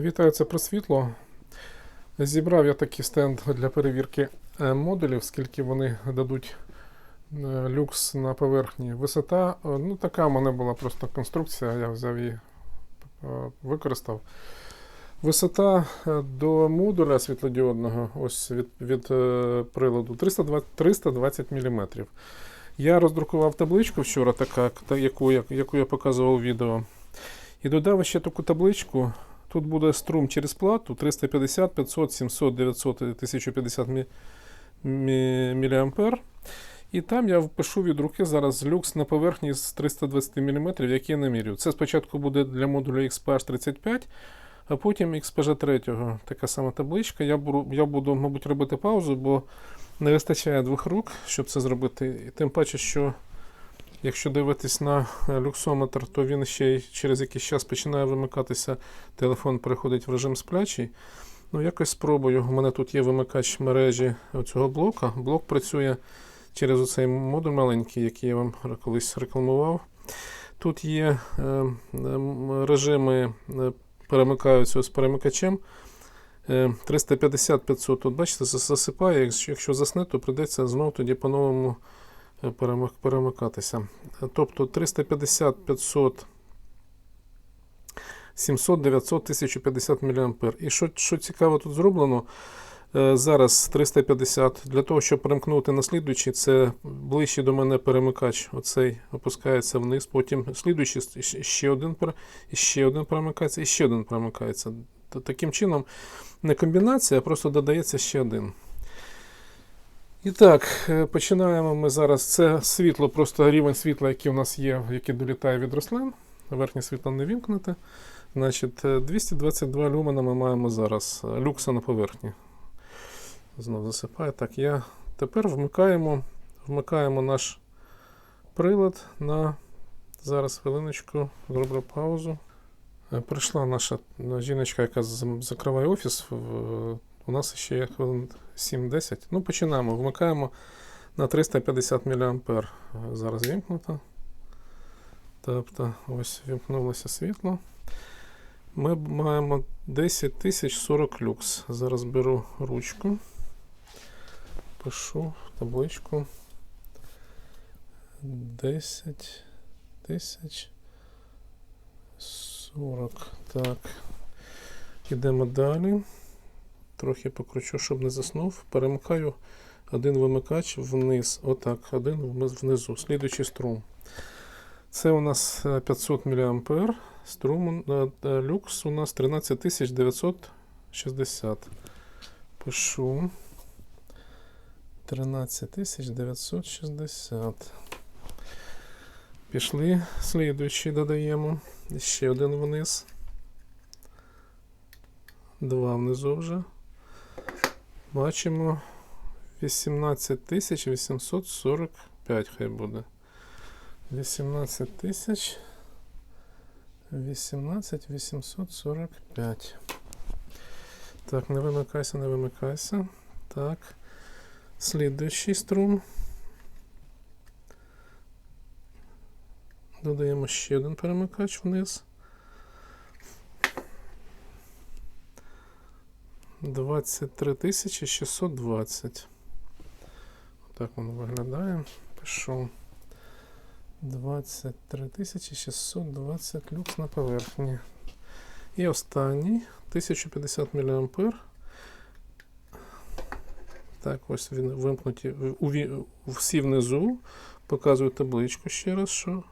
Вітаю, це про світло. Зібрав я такий стенд для перевірки е, модулів, скільки вони дадуть е, люкс на поверхні. Висота, е, ну така в мене була просто конструкція, я взяв її, використав. Висота до модуля світлодіодного, ось від, від приладу 320, 320 мм. Я роздрукував табличку вчора, така, яку, яку я показував у відео. І додав ще таку табличку. Тут буде струм через плату 350, 500, 700, 900 1050 мі, мі, міліампер. І там я впишу від руки зараз люкс на поверхні з 320 мм, який я намірю. Це спочатку буде для модуля XPH 35, а потім XPG 3. Така сама табличка. Я буду, я буду, мабуть, робити паузу, бо не вистачає двох рук, щоб це зробити. І тим паче, що Якщо дивитись на е, люксометр, то він ще й через якийсь час починає вимикатися, телефон переходить в режим сплячий. Ну, якось спробую. У мене тут є вимикач мережі цього блока. Блок працює через оцей модуль маленький, який я вам колись рекламував. Тут є е, режими, е, перемикаються з перемикачем. Е, 350-500, тут бачите, засипає. Якщо, засне, то прийдеться знову тоді по-новому перемикатися. Тобто 350, 500, 700, 900, 1050 мА. І що, що цікаво тут зроблено, е, зараз 350, для того, щоб перемкнути на слідуючий, це ближче до мене перемикач. Оцей опускається вниз, потім слідуючий ще один, ще один перемикається, і ще один перемикається. Таким чином, не комбінація, а просто додається ще один. І так, е, починаємо ми зараз. Це світло, просто рівень світла, який у нас є, який долітає від рослин. Верхнє світло не вімкнете. Значить, е, 222 люмена ми маємо зараз. е, Люкса на поверхні. Знову засипає. Так, я тепер вмикаємо, вмикаємо наш прилад на зараз хвилиночку, зроблю паузу. Е, Прийшла наша е, жіночка, яка закриває офіс. В- У нас ще хвилин 7-10. Ну, починаємо. Вмикаємо на 350 мА. Зараз вімкнуто. Тобто, ось вімкнулося світло. Ми маємо 10 тисяч 40 люкс. Зараз беру ручку, пишу в табличку. 10 тисяч 40. Так. Ідемо далі. Трохи покручу, щоб не заснув. Перемикаю один вимикач вниз. Отак, один внизу. Слідуючий струм. Це у нас е, 500 мА. Струм е, е, люкс у нас 13960. Пишу. 13960. Пішли. Слідуючий додаємо. Ще один вниз. Два внизу вже. Бачимо 18845 хай буде. 18 тисяч 18 845. Так, не вимикайся, не вимикайся. Так. Слідуючий струм. Додаємо ще один перемикач вниз. 23 тисячі 620. Так воно виглядає. Пишу. 23 620 люкс на поверхні. І останній 1050 мА. Так, ось він вимкнуті. Всі внизу. Показую табличку ще раз, що.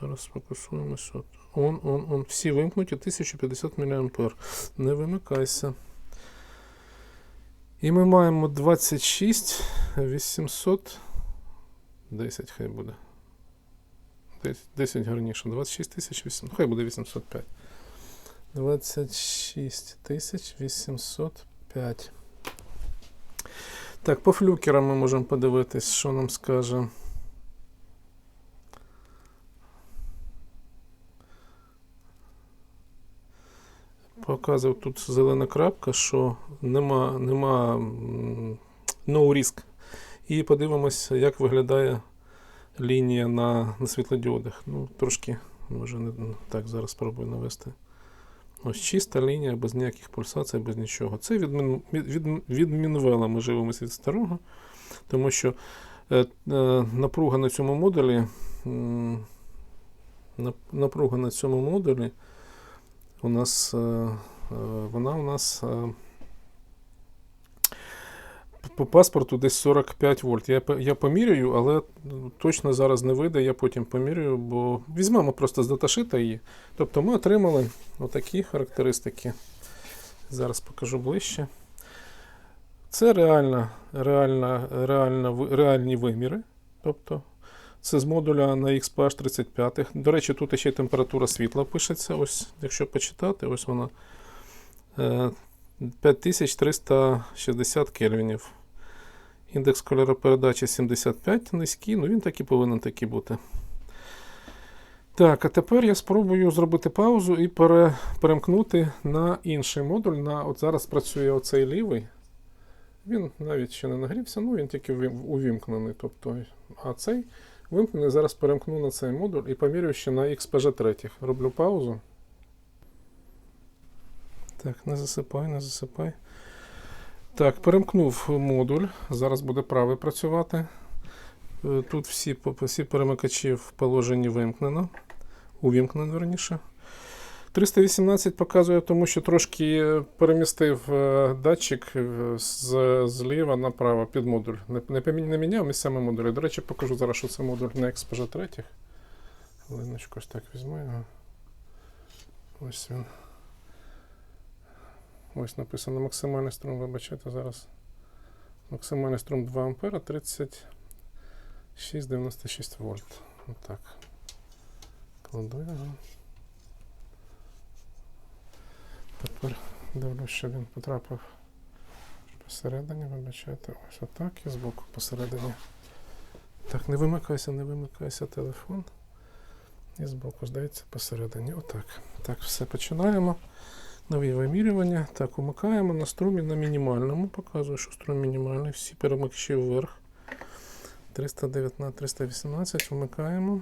Зараз сфокусуємося. От. Он, он, он. Всі вимкнуті 1050 мА. Не вимикайся. І ми маємо 26 800. 10 хай буде. 10, 10 гарніше. 26 800. Хай буде 805. 26 805. Так, по флюкерам ми можемо подивитись, що нам скаже. Показував тут зелена крапка, що нема, нема no risk. І подивимося, як виглядає лінія на, на світлодіодах. Ну, трошки Може, не так зараз спробую навести. Ось чиста лінія, без ніяких пульсацій, без нічого. Це від, від, від, від Мінвела ми живемося від старого, тому що е, е, напруга на цьому модулі. нап- Напруга на цьому модулі у нас, е, е, вона у нас е, по паспорту десь 45 вольт. Я, я поміряю, але точно зараз не вийде, я потім поміряю, бо візьмемо просто з даташита її. Тобто ми отримали отакі характеристики. Зараз покажу ближче. Це реальна, реальна, реальна, реальні виміри. Тобто це з модуля на XPH 35. До речі, тут ще й температура світла пишеться. Ось, якщо почитати, ось вона. Е, 5360 кельвінів. Індекс кольоропередачі 75 низький, ну він так і повинен такий бути. Так, а тепер я спробую зробити паузу і пере, перемкнути на інший модуль. На, от зараз працює оцей лівий. Він навіть ще не нагрівся, ну він тільки увімкнений. Тобто, а цей вимкнений. Зараз перемкну на цей модуль і помірюю ще на XPG3. Роблю паузу. Так, не засипай, не засипай. Так, перемкнув модуль. Зараз буде правий працювати. Е, Тут всі, всі перемикачі в положенні вимкнено. Увімкнено, верніше. 318 показує, тому що трошки е, перемістив е, датчик е, з, зліва направо під модуль. Не, не, не міняв місцями модулі. До речі, покажу зараз, що це модуль на XPG 3. Хвилиночку, ось так візьму його. Ось він. Ось написано максимальний струм, вибачайте зараз. Максимальний струм 2 ампера 36,96 вольт. Отак. Кладу його. Тепер дивлюсь, що він потрапив посередині, вибачайте. Ось отак і збоку посередині. Так, не вимикайся, не вимикайся телефон. І збоку, здається, посередині. Отак. Так, все починаємо. Нові вимірювання. Так, умикаємо на струмі на мінімальному. Показую, що струм мінімальний. Всі перемикачі вверх. 319, 318 вмикаємо.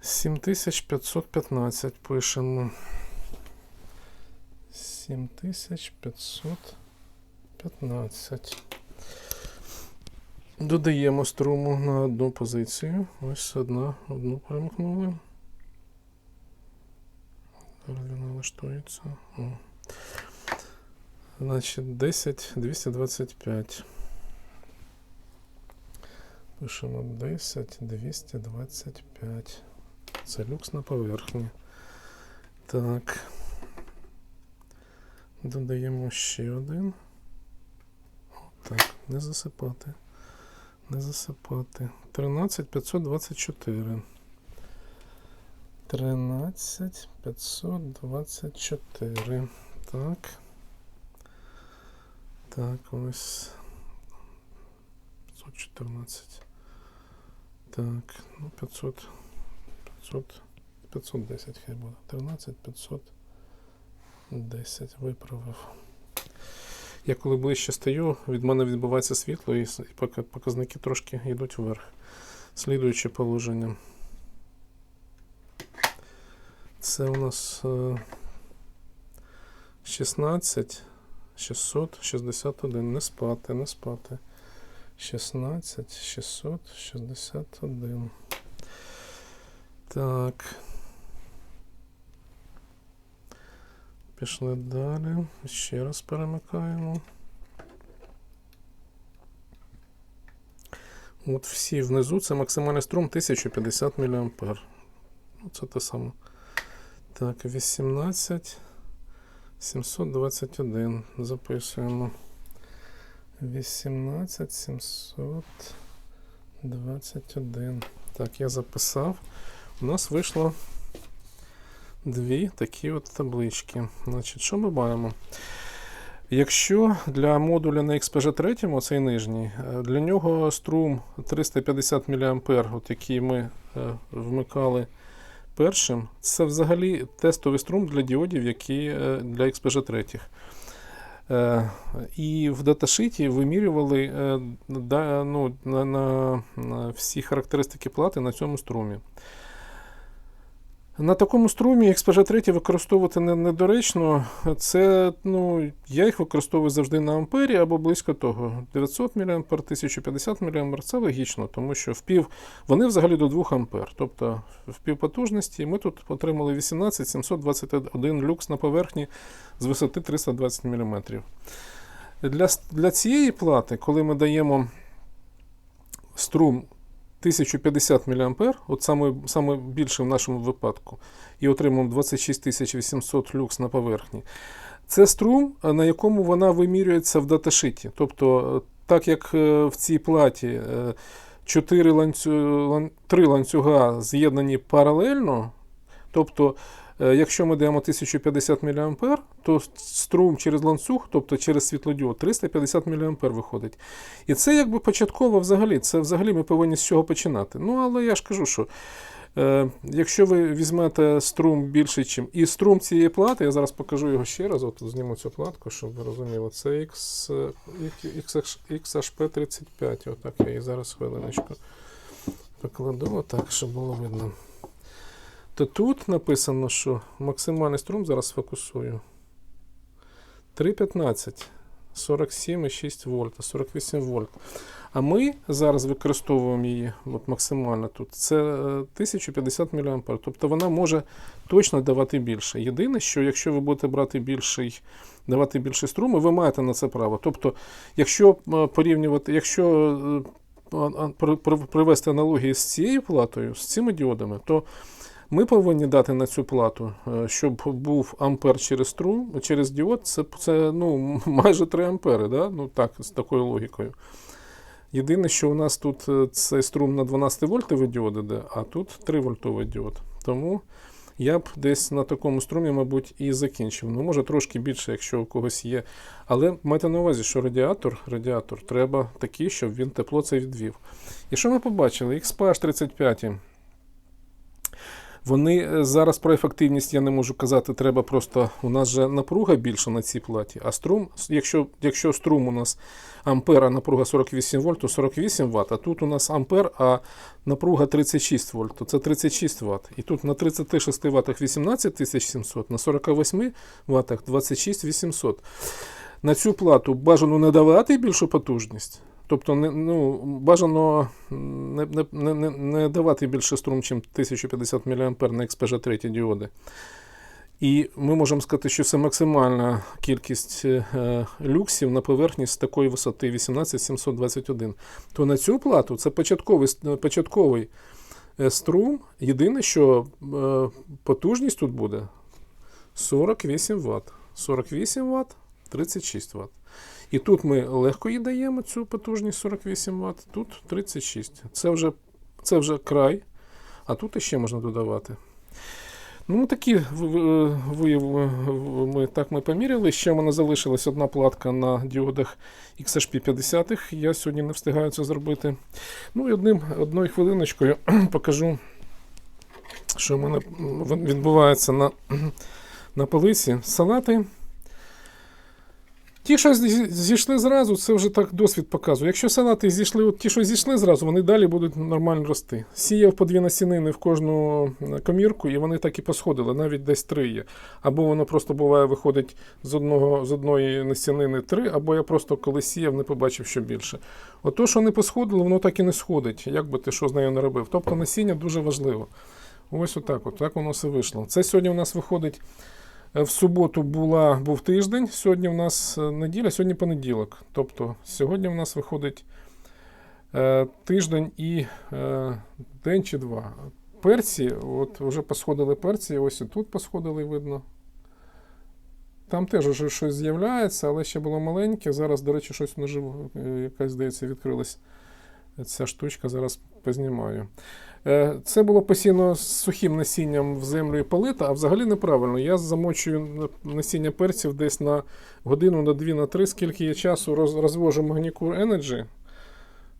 7515 пишемо. 7515. Додаємо струму на одну позицію. Ось одна, одну перемкнули. Він налаштується. О. Значить, 10, 225. Пишемо 10, 225. Це люкс на поверхні. Так. Додаємо ще один. Так, не засипати. Не засипати. 13 524. 13 524. Так. Так, ось. 514. Так, ну 500. 500. 510 хай буде. 13 510 виправив. Я коли ближче стою, від мене відбувається світло і, показники трошки йдуть вверх. Слідуюче положення. Це у нас е, 16 661. Не спати, не спати. 16 661. Так. Пішли далі. Ще раз перемикаємо. От всі внизу це максимальний струм 1050 мА. Ну, це те саме. Так, 18 721. Записуємо. 18 721. Так, я записав. У нас вийшло дві такі от таблички. Значить, що ми маємо? Якщо для модуля на XPG 3, цей нижній, е, для нього струм 350 мА, от який ми е, вмикали першим, це взагалі тестовий струм для діодів, які е, для XPG 3. Е, І в даташиті вимірювали да, ну, на, на, на всі характеристики плати на цьому струмі. На такому струмі XPG3 використовувати недоречно. Це, ну, я їх використовую завжди на ампері або близько того. 900 мА, 1050 мА це логічно, тому що в пів, вони взагалі до 2 ампер. Тобто в півпотужності ми тут отримали 18 721 люкс на поверхні з висоти 320 мм. Для, для цієї плати, коли ми даємо струм 1050 мА, от саме, саме більше в нашому випадку, і отримуємо 26800 люкс на поверхні. Це струм, е, на якому вона вимірюється в даташиті. Тобто, е, так як е, в цій платі е, 4 ланцю... 3 ланцюга з'єднані паралельно, тобто, якщо ми даємо 1050 мА, то струм через ланцюг, тобто через світлодіод, 350 мА виходить. І це якби початково взагалі. Це взагалі ми повинні з чого починати. Ну, але я ж кажу, що е, якщо ви візьмете струм більше, чим. І струм цієї плати, я зараз покажу його ще раз, от зніму цю платку, щоб ви розуміли. Це X, X, XHP35. Отак я її зараз хвилиночку покладу, отак, щоб було видно. То тут написано, що максимальний струм зараз фокусую. 3,15. 47,6 вольта, 48 вольт. А ми зараз використовуємо її от максимально тут. Це е, 1050 мА. Тобто вона може точно давати більше. Єдине, що якщо ви будете брати більший, давати більший струм, ви маєте на це право. Тобто, якщо е, порівнювати, якщо е, привести аналогії з цією платою, з цими діодами, то ми повинні дати на цю плату, е, щоб був ампер через струм, через діод, це, це ну, майже 3 ампери, да? ну, так, з такою логікою. Єдине, що у нас тут е, цей струм на 12 вольтовий діод іде, а тут 3 вольтовий діод. Тому я б десь на такому струмі, мабуть, і закінчив. Ну, може трошки більше, якщо у когось є. Але майте на увазі, що радіатор, радіатор треба такий, щоб він тепло це відвів. І що ми побачили? XPH 35. Вони е, зараз про ефективність я не можу казати, треба просто. У нас же напруга більша на цій платі, а струм, якщо, якщо струм у нас ампер, а напруга 48 вольт, то 48 Вт, а тут у нас ампер, а напруга 36 вольт, то це 36 Вт. І тут на 36 Вт 18700, на 48 Вт 26 800. На цю плату бажано не давати більшу потужність. Тобто ну, бажано не, не, не, не- давати більше струм, ніж 1050 мА на XPG3 діоди. І ми можемо сказати, що це максимальна кількість е, люксів на поверхні з такої висоти 18721. То на цю плату це початковий, початковий е, струм. Єдине, що е, потужність тут буде 48 Вт. 48 Вт, 36 Вт. І тут ми легко їй даємо цю потужність 48 Вт, тут 36. Це вже, це вже край, а тут іще можна додавати. Ну, такі в- в- виявили, ми, так ми поміряли. Ще в мене залишилась одна платка на діодах XHP 50. Я сьогодні не встигаю це зробити. Ну і одним, одною хвилиночкою покажу, що в мене відбувається на, на полиці. Салати. Ті, що зійшли зразу, це вже так досвід показує. Якщо салати зійшли, от ті, що зійшли зразу, вони далі будуть нормально рости. Сіяв по дві насінини в кожну е, комірку, і вони так і посходили, навіть десь три є. Або воно просто буває, виходить з одного з одної насінини три, або я просто коли сіяв, не побачив, що більше. От то, що не посходило, воно так і не сходить, як би ти що з нею не робив. Тобто насіння дуже важливо. Ось отак, от, так воно все вийшло. Це сьогодні у нас виходить. В суботу була, був тиждень, сьогодні в нас е, неділя, сьогодні понеділок. Тобто сьогодні в нас виходить е, тиждень і е, день чи два. Перці, от вже посходили перці, ось і тут посходили, видно. Там теж вже щось з'являється, але ще було маленьке. Зараз, до речі, щось наживо, е, якась, здається, відкрилась ця штучка, зараз познімаю. Е, Це було посіяно з сухим насінням в землю і полита, а взагалі неправильно. Я замочую насіння перців десь на годину, на дві, на три, скільки я часу розвожу Magnicure Energy.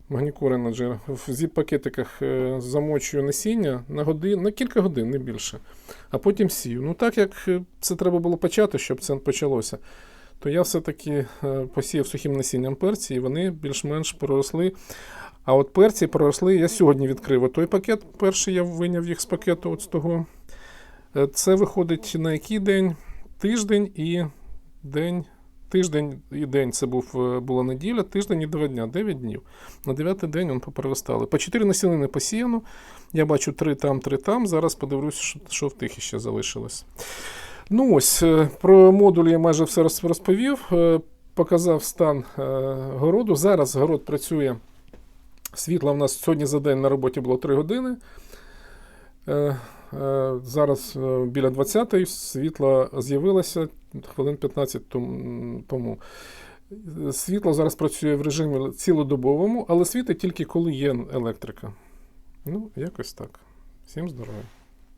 Magnicure Energy в зіп-пакетиках е, замочую насіння на, годин, на кілька годин, не більше. А потім сію. Ну так як е, це треба було почати, щоб це почалося. то я все-таки посіяв сухим насінням перці, і вони більш-менш проросли. А от перці проросли, я сьогодні відкрив той пакет. Перший я виняв їх з пакету от з того. Е, Це виходить на який день? Тиждень і день. Тиждень і день це був, е, була неділя, тиждень і два дня, 9 днів. На дев'ятий день він попроростали. По 4 насінини посіяно. Я бачу 3 там, 3 там. Зараз подивлюсь, що, в тих іще залишилось. Ну ось, е, про модуль я майже все розповів. Показав стан городу. Зараз город працює. Світла в нас сьогодні за день на роботі було 3 години. Е, е, Зараз е, біля 20-ї світло з'явилося хвилин 15 тому. Світло зараз працює в режимі цілодобовому, але світить тільки коли є електрика. Ну, якось так. Всім здоров'я.